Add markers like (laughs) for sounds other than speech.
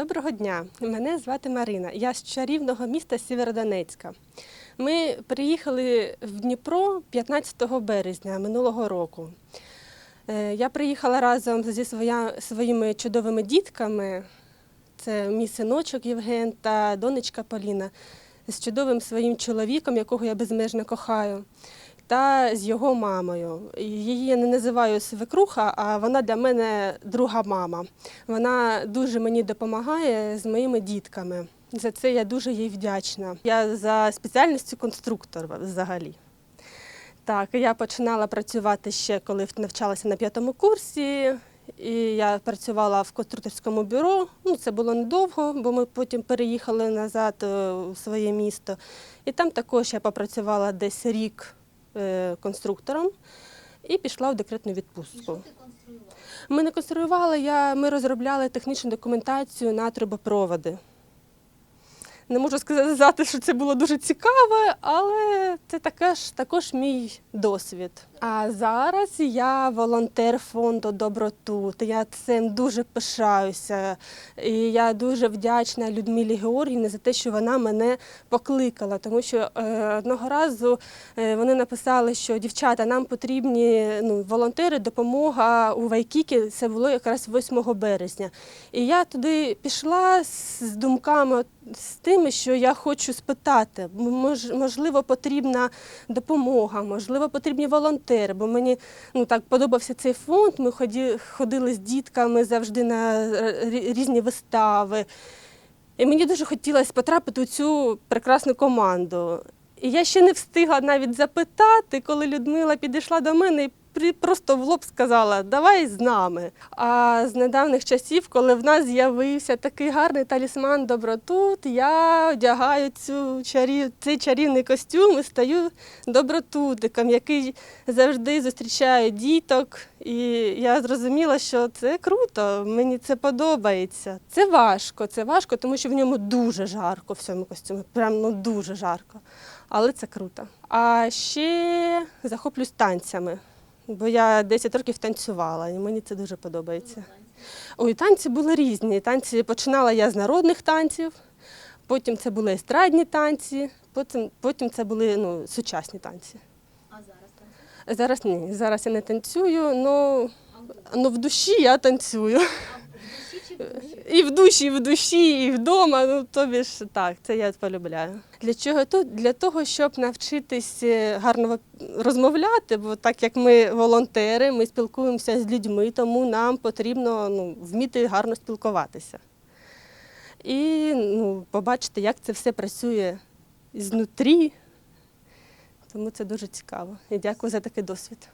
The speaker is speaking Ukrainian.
Доброго дня. Мене звати Марина. Я з чарівного міста Сєвєродонецька. Ми приїхали в Дніпро 15 березня минулого року. Е, Я приїхала разом зі своя, своїми чудовими дітками. Це мій синочок Євген та донечка Поліна з чудовим своїм чоловіком, якого я безмежно кохаю, та з його мамою. Її я не називаю свекруха, а вона для мене друга мама. Вона дуже мені допомагає з моїми дітками. За це я дуже їй вдячна. Я за спеціальністю конструктор взагалі. Так, я починала працювати ще коли навчалася на п'ятому курсі. І я працювала в конструкторському бюро. Ну, це було недовго, бо ми потім переїхали назад е, у своє місто. І там також я попрацювала десь рік е, конструктором і пішла в декретну відпустку. Ми не конструювали, я, ми розробляли технічну документацію на трубопроводи. Не можу сказати, що це було дуже цікаво, але це також, також мій досвід. А зараз я волонтер фонду Добротут. Я цим дуже пишаюся. І я дуже вдячна Людмилі Георгіївні за те, що вона мене покликала, тому що е, одного разу е, вони написали, що дівчата, нам потрібні ну, волонтери, допомога у Вайкікі. Це було якраз 8 березня. І я туди пішла з думками з тими, що я хочу спитати. Мож, можливо, потрібна допомога, можливо, потрібні волонтери, бо мені ну, так подобався цей фонд. Ми ходили з дітками завжди на е, різні вистави. І мені дуже хотілося потрапити у цю прекрасну команду. І я ще не встигла навіть запитати, коли Людмила підійшла до мене і просто в лоб сказала Давай з нами. А з недавніх часів, коли в нас з'явився такий гарний талісман добротут, я одягаю цю чарів... цей чарівний костюм і стаю добротутиком, який завжди зустрічає діток. І я зрозуміла, що це круто, мені це подобається. Це важко, це важко, тому що в ньому дуже жарко в цьому костюмі. Прям ну дуже жарко. Але це круто. А ще захоплюсь танцями, бо я 10 років танцювала, і мені це дуже подобається. Ой, танці були різні. Танці починала я з народних танців, потім це були естрадні танці, потім, потім це були ну, сучасні танці. А зараз танцюєте? Зараз ні, зараз я не танцюю, ну в душі я танцюю. А в душі чи в душі? (laughs) І в душі, і в душі, і вдома. Ну тобі ж так, це я полюбляю. Для чого тут? Для того, щоб навчитись е, гарно розмовляти, бо так як ми волонтери, ми спілкуємося з людьми, тому нам потрібно ну, вміти гарно спілкуватися. І ну, побачити, як це все працює знутрі. Тому це дуже цікаво. І дякую за такий досвід.